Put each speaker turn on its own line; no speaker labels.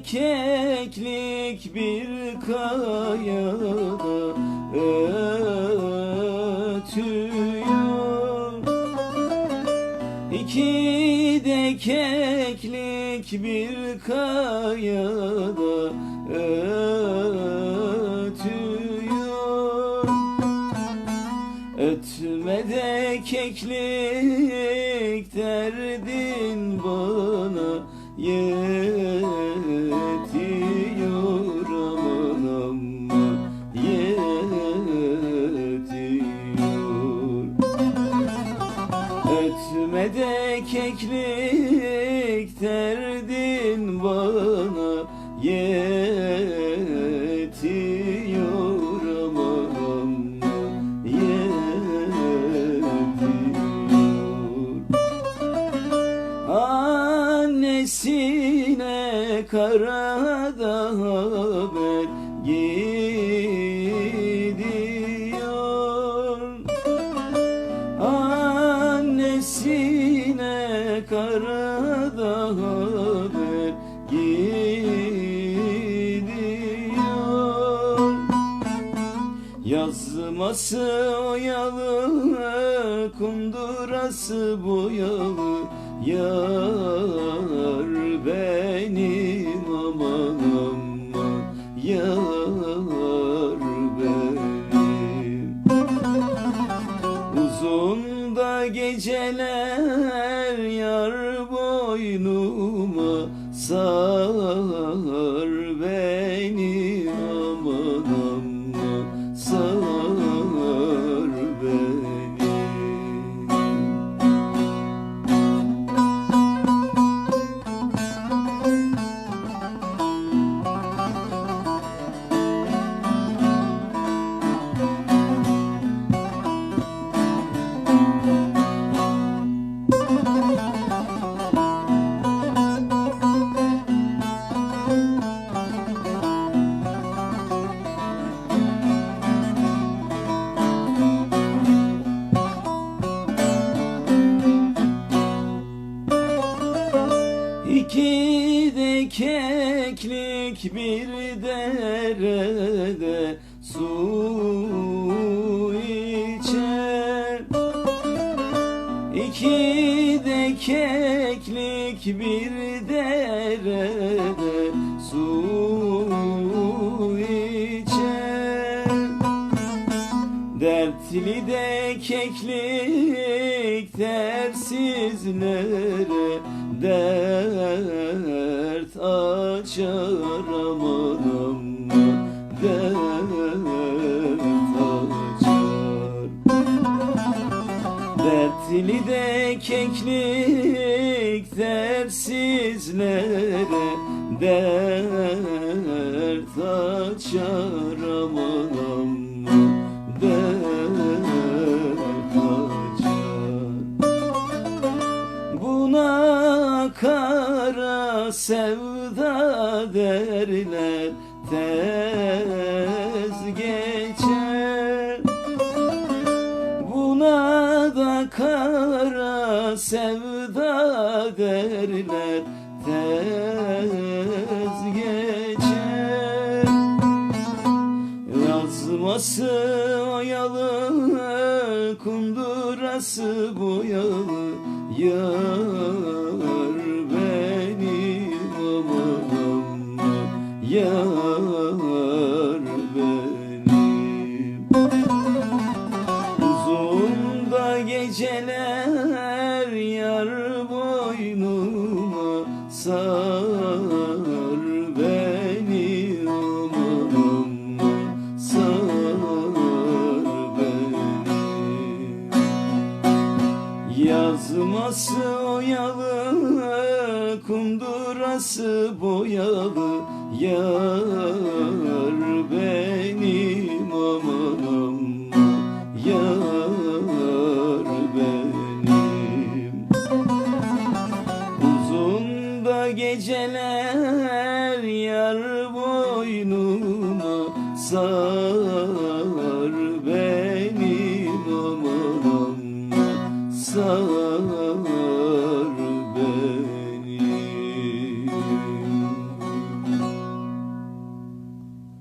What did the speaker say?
keklik bir kayada ötüyor. İki de keklik bir kayada ötüyor. Ötme de keklik derdin bana yetiyor Ötme de keklik derdin bana yetiyor aman yetiyor. Annesine karada haber Annesine karada haber gidiyor. Yazması oyalı, kundurası boyalı Yar benim boynuma sar beni İki de keklik bir derede su içer. İki de keklik bir derede su içer. Dertli de keklik dersizlere dert aman dert açar. Dertli de keklik dersizlere dert açar. Aman aman kara sevda derler tez geçer. Buna da kara sevda derler tez geçer. Yazması oyalı, kundurası boyalı Yar Yar benim. Uzun da geceler yar boynuma sar beni aman sar beni. Yazması oyalı, kundurası boyalı Yar benim aman aman Yar benim. Uzun da geceler yar boynuma sar